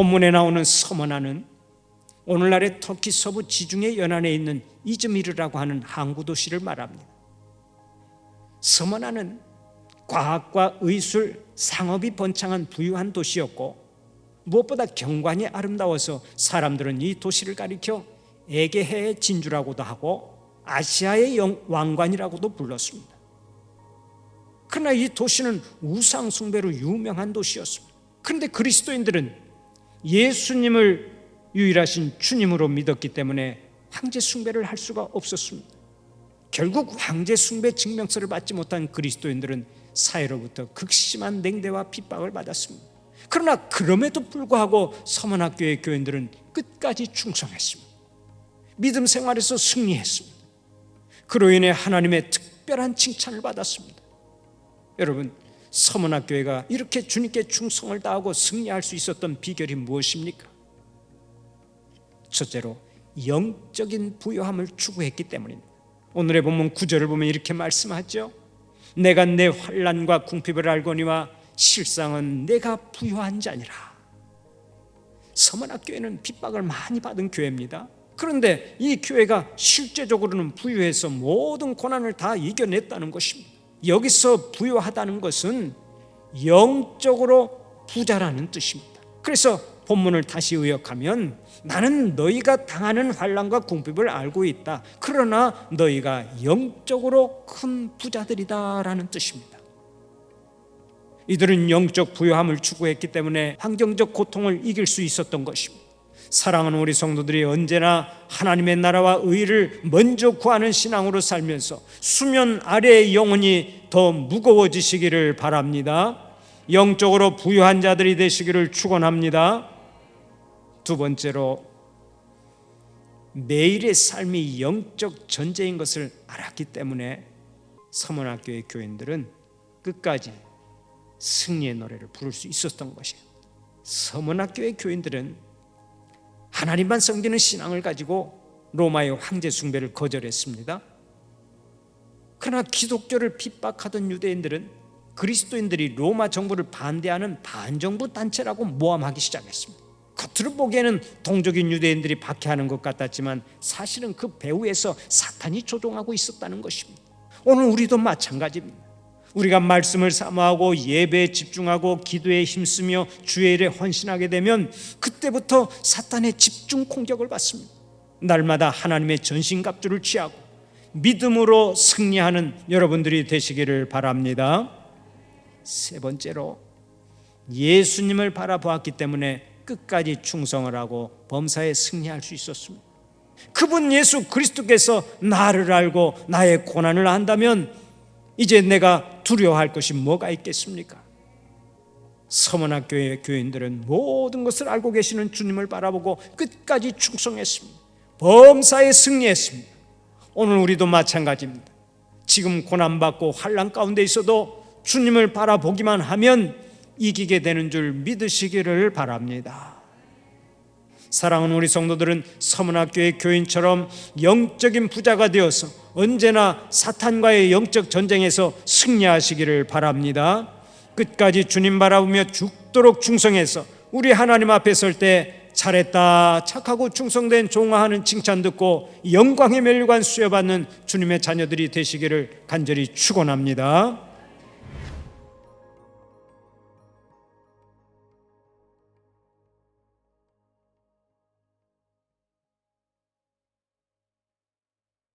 본문에 나오는 서머나는 오늘날의 터키 서부 지중해 연안에 있는 이즈미르라고 하는 항구 도시를 말합니다. 서머나는 과학과 의술, 상업이 번창한 부유한 도시였고 무엇보다 경관이 아름다워서 사람들은 이 도시를 가리켜 에게해의 진주라고도 하고 아시아의 영- 왕관이라고도 불렀습니다. 그러나 이 도시는 우상 숭배로 유명한 도시였습니다. 그런데 그리스도인들은 예수님을 유일하신 주님으로 믿었기 때문에 황제 숭배를 할 수가 없었습니다. 결국 황제 숭배 증명서를 받지 못한 그리스도인들은 사회로부터 극심한 냉대와 핍박을 받았습니다. 그러나 그럼에도 불구하고 서문학교의 교인들은 끝까지 충성했습니다. 믿음 생활에서 승리했습니다. 그로 인해 하나님의 특별한 칭찬을 받았습니다. 여러분, 서문학 교회가 이렇게 주님께 충성을 다하고 승리할 수 있었던 비결이 무엇입니까? 첫째로 영적인 부요함을 추구했기 때문입니다. 오늘의 본문 9절을 보면 이렇게 말씀하죠. 내가 내 환란과 궁핍을 알거니와 실상은 내가 부요한 자니라. 서문학 교회는 핍박을 많이 받은 교회입니다. 그런데 이 교회가 실제적으로는 부유해서 모든 고난을 다 이겨냈다는 것입니다. 여기서 부유하다는 것은 영적으로 부자라는 뜻입니다. 그래서 본문을 다시 의역하면 나는 너희가 당하는 환란과 궁핍을 알고 있다. 그러나 너희가 영적으로 큰 부자들이다라는 뜻입니다. 이들은 영적 부유함을 추구했기 때문에 환경적 고통을 이길 수 있었던 것입니다. 사랑하는 우리 성도들이 언제나 하나님의 나라와 의를 먼저 구하는 신앙으로 살면서 수면 아래의 영혼이 더 무거워지시기를 바랍니다. 영적으로 부유한 자들이 되시기를 축원합니다. 두 번째로 매일의 삶이 영적 전제인 것을 알았기 때문에 서문학교의 교인들은 끝까지 승리의 노래를 부를 수 있었던 것이에요. 서문학교의 교인들은 하나님만 섬기는 신앙을 가지고 로마의 황제 숭배를 거절했습니다. 그러나 기독교를 핍박하던 유대인들은 그리스도인들이 로마 정부를 반대하는 반정부 단체라고 모함하기 시작했습니다. 겉으로 보기에는 동족인 유대인들이 박해하는 것 같았지만 사실은 그 배후에서 사탄이 조종하고 있었다는 것입니다. 오늘 우리도 마찬가지입니다. 우리가 말씀을 사모하고 예배에 집중하고 기도에 힘쓰며 주의 일에 헌신하게 되면 그때부터 사탄의 집중 공격을 받습니다. 날마다 하나님의 전신갑주를 취하고 믿음으로 승리하는 여러분들이 되시기를 바랍니다. 세 번째로 예수님을 바라보았기 때문에 끝까지 충성을 하고 범사에 승리할 수 있었습니다. 그분 예수 그리스도께서 나를 알고 나의 고난을 안다면 이제 내가 두려워할 것이 뭐가 있겠습니까? 서문학교의 교인들은 모든 것을 알고 계시는 주님을 바라보고 끝까지 충성했습니다. 범사에 승리했습니다. 오늘 우리도 마찬가지입니다. 지금 고난받고 환란 가운데 있어도 주님을 바라보기만 하면 이기게 되는 줄 믿으시기를 바랍니다. 사랑하는 우리 성도들은 서문학교의 교인처럼 영적인 부자가 되어서 언제나 사탄과의 영적 전쟁에서 승리하시기를 바랍니다. 끝까지 주님 바라보며 죽도록 충성해서 우리 하나님 앞에 설 때 잘했다 착하고 충성된 종화하는 칭찬 듣고 영광의 멸관 수여받는 주님의 자녀들이 되시기를 간절히 축원합니다.